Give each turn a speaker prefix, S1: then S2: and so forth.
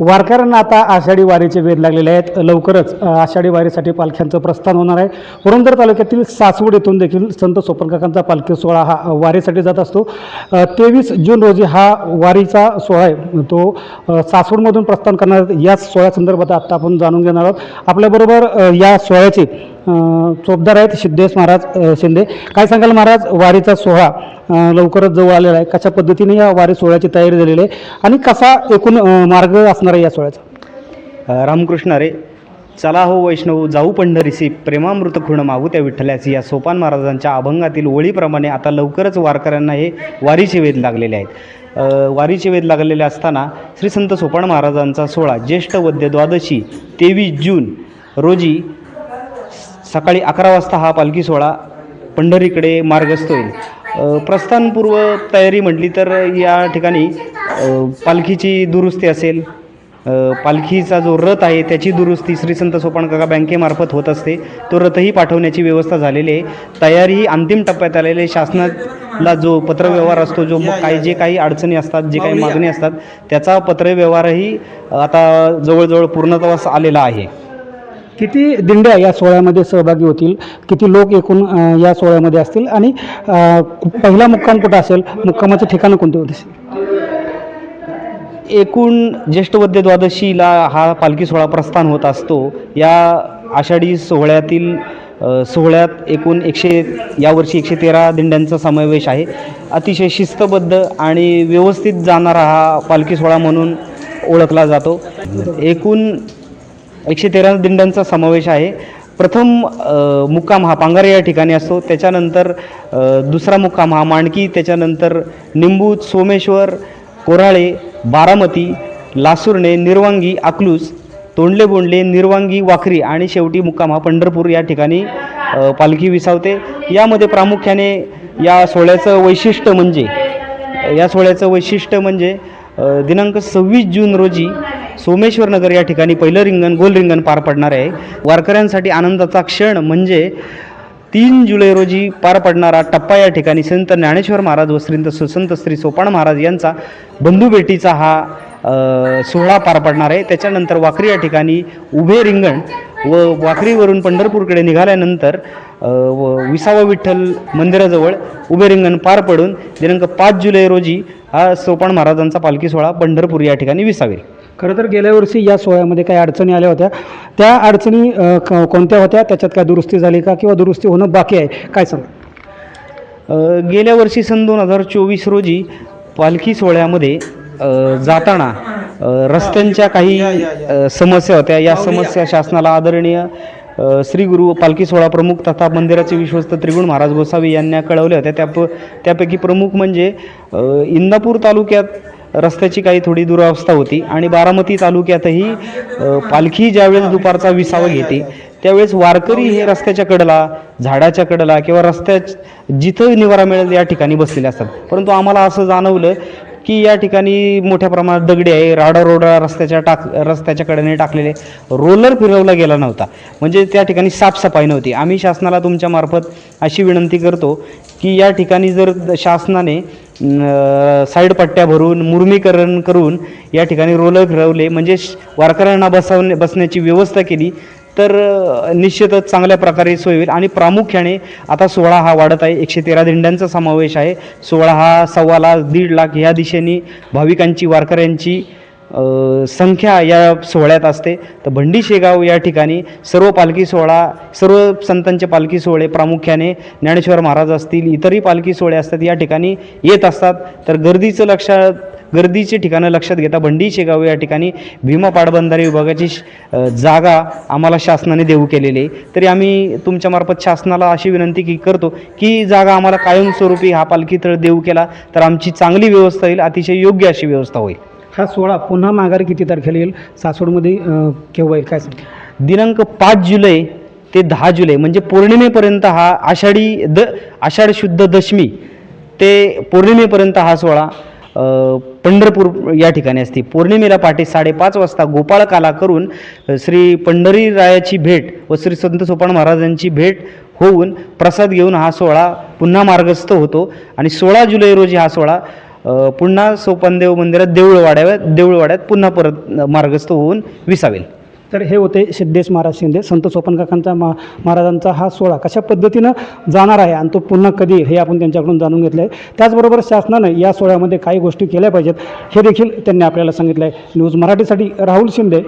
S1: वारकऱ्यांना आता आषाढी वारीचे वेध लागलेले आहेत. लवकरच आषाढी वारीसाठी पालख्यांचं प्रस्थान होणार आहे. पुरंदर तालुक्यातील सासवड येथून देखील संत सोपनकाकांचा पालखी सोहळा हा वारीसाठी जात असतो. तेवीस जून रोजी हा वारीचा सोहळा आहे. तो सासवडमधून प्रस्थान करणार याच सोहळ्यासंदर्भात आत्ता आपण जाणून घेणार आहोत. आपल्याबरोबर या सोहळ्याची चोपदार आहेत सिद्धेश महाराज शिंदे. काय सांगाल महाराज वारीचा सोहळा लवकरच जवळ आलेला आहे. कशा पद्धतीने या वारी सोहळ्याची तयारी झालेली आहे आणि कसा एकूण मार्ग असणार आहे या सोहळ्याचा?
S2: रामकृष्ण रे चला हो वैष्णव जाऊ पंढरीसी प्रेमामृत खुण मागू त्या विठ्ठल्याची. या सोपान महाराजांच्या अभंगातील ओळीप्रमाणे आता लवकरच वारकऱ्यांना हे वारीचे वेध लागलेले आहेत. वारीचे वेध लागलेले असताना श्री संत सोपान महाराजांचा सोहळा ज्येष्ठ वद्य द्वादशी तेवीस जून रोजी सकाळी अकरा वाजता हा पालखी सोहळा पंढरीकडे मार्गस्थ होईल. प्रस्थानपूर्व तयारी म्हटली तर या ठिकाणी पालखीची दुरुस्ती असेल. पालखीचा जो रथ आहे त्याची दुरुस्ती श्री संत सोपानकाका बँकेमार्फत होत असते. तो रथही पाठवण्याची व्यवस्था झालेली आहे. तयारी ही अंतिम टप्प्यात आलेली आहे. शासनाला जो पत्रव्यवहार असतो जो काही जे काही अडचणी असतात जे काही मागणी असतात त्याचा पत्रव्यवहारही आता जवळजवळ पूर्णत्वास आलेला आहे.
S1: किती दिंड्या या सोहळ्यामध्ये सहभागी होतील? किती लोक एकूण या सोहळ्यामध्ये असतील? आणि पहिला मुक्काम कुठं असेल? मुक्कामाचं ठिकाणं कोणते होते
S2: एकूण ज्येष्ठवद्य द्वादशीला हा पालखी सोहळा प्रस्थान होत असतो. या आषाढी सोहळ्यातील सोहळ्यात एकूण एकशे यावर्षी एकशे तेरा दिंड्यांचा समावेश आहे. अतिशय शिस्तबद्ध आणि व्यवस्थित जाणारा हा पालखी सोहळा म्हणून ओळखला जातो. एकूण एकशे तेरा दिंडांचा समावेश आहे. प्रथम मुक्काम हा पांगारे या ठिकाणी असतो. त्याच्यानंतर दुसरा मुक्काम हा मांडकी. त्याच्यानंतर निंबूत सोमेश्वर कोराळे बारामती लासुर्णे निर्वांगी अकलूस तोंडले बोंडले निर्वांगी वाखरी आणि शेवटी मुक्काम हा पंढरपूर या ठिकाणी पालखी विसावते. यामध्ये प्रामुख्याने या सोहळ्याचं वैशिष्ट्य म्हणजे या सोहळ्याचं वैशिष्ट्य म्हणजे दिनांक सव्वीस जून रोजी सोमेश्वर नगर या ठिकाणी पहिलं रिंगण गोल रिंगण पार पडणार आहे. वारकऱ्यांसाठी आनंदाचा क्षण म्हणजे तीन जुलै रोजी पार पडणारा टप्पा या ठिकाणी संत ज्ञानेश्वर महाराज व श्रींत संत श्री सोपान महाराज यांचा बंधुभेटीचा हा सोहळा पार पडणार आहे. त्याच्यानंतर वाखरी या ठिकाणी उभे रिंगण व वाखरीवरून पंढरपूरकडे निघाल्यानंतर व विसावा विठ्ठल मंदिराजवळ उभे रिंगण पार पडून दिनांक पाच जुलै रोजी हा सोपान महाराजांचा पालखी सोहळा पंढरपूर या ठिकाणी विसावेल.
S1: खरं तर गेल्या वर्षी या सोहळ्यामध्ये काही अडचणी आल्या होत्या. त्या अडचणी कोणत्या होत्या? त्याच्यात काय दुरुस्ती झाली का किंवा दुरुस्ती होणं बाकी आहे? काय सांगा
S2: गेल्या वर्षी सन दोन हजार चोवीस रोजी पालखी सोहळ्यामध्ये जाताना रस्त्यांच्या काही समस्या होत्या. या समस्या शासनाला आदरणीय श्री गुरु पालखी सोहळा प्रमुख तथा मंदिराचे विश्वस्त त्रिगुण महाराज गोसावी यांना कळवल्या होत्या त्या प- त्यापैकी प्रमुख म्हणजे इंदापूर तालुक्यात रस्त्याची काही थोडी दुरावस्था होती आणि बारामती तालुक्यातही पालखी ज्यावेळेस दुपारचा विसावा घेते त्यावेळेस वारकरी हे रस्त्याच्या कडला झाडाच्या कडला किंवा रस्त्या जिथं निवारा मिळेल या ठिकाणी बसलेले असतात. परंतु आम्हाला असं जाणवलं की या ठिकाणी मोठ्या प्रमाणात दगडी आहे राडा रोडा रस्त्याच्या टाक रस्त्याच्या कडेने टाकलेले. रोलर फिरवला गेला नव्हता. म्हणजे त्या ठिकाणी साफसफाई नव्हती. आम्ही शासनाला तुमच्या मार्फत अशी विनंती करतो की या ठिकाणी जर शासनाने साईड पट्ट्या भरून मुर्मीकरण करून या ठिकाणी रोलर फिरवले म्हणजे वारकऱ्यांना बसवणे बसण्याची व्यवस्था केली तर निश्चितच चांगल्या प्रकारे सोय होईल. आणि प्रामुख्याने आता सोळा हा वाढत आहे. एकशे तेरा दिंड्यांचा समावेश आहे. सोहळा हा सव्वा लाख दीड लाख ह्या दिशेने भाविकांची वारकऱ्यांची संख्या या सोहळ्यात असते. तर भंडी शेगाव या ठिकाणी सर्व पालखी सोहळा सर्व संतांचे पालखी सोहळे प्रामुख्याने ज्ञानेश्वर महाराज असतील इतरही पालखी सोहळे असतात या ठिकाणी येत असतात. तर गर्दीचं लक्षात गर्दीचे ठिकाणं लक्षात घेता भंडी शेगाव या ठिकाणी भीमा पाटबंधारे विभागाची जागा आम्हाला शासनाने देऊ केलेली आहे. तरी आम्ही तुमच्यामार्फत शासनाला अशी विनंती की करतो की जागा आम्हाला कायमस्वरूपी हा पालखी तळ देऊ केला तर आमची चांगली व्यवस्था होईल अतिशय योग्य अशी व्यवस्था होईल.
S1: हा सोहळा पुन्हा माघारी किती तारखेला येईल? सासवडमध्ये केव्हा येईल? काय
S2: दिनांक पाच जुलै ते दहा जुलै म्हणजे पौर्णिमेपर्यंत हा आषाढी द आषाढ शुद्ध दशमी ते पौर्णिमेपर्यंत हा सोहळा पंढरपूर या ठिकाणी असते. पौर्णिमेला पहाटे साडेपाच वाजता गोपाळ काला करून श्री श्री पंढरीरायाची भेट व श्री संत सोपान महाराजांची भेट होऊन प्रसाद घेऊन हा सोहळा पुन्हा मार्गस्थ होतो. आणि सोळा जुलै रोजी हा सोहळा पुन्हा सोपानदेव मंदिरात देऊळवाड्यात देऊळवाड्यात पुन्हा परत मार्गस्थ होऊन विसावेल.
S1: तर हे होते सिद्धेश महाराज शिंदे. संत सोपन काकांचा मा महाराजांचा हा सोहळा कशा पद्धतीनं जाणार आहे आणि तो पुन्हा कधी हे आपण त्यांच्याकडून जाणून घेतलं आहे त्याचबरोबर शासनानं या सोहळ्यामध्ये काही गोष्टी केल्या पाहिजेत. हे देखील त्यांनी आपल्याला सांगितलं आहे न्यूज मराठीसाठी राहुल शिंदे.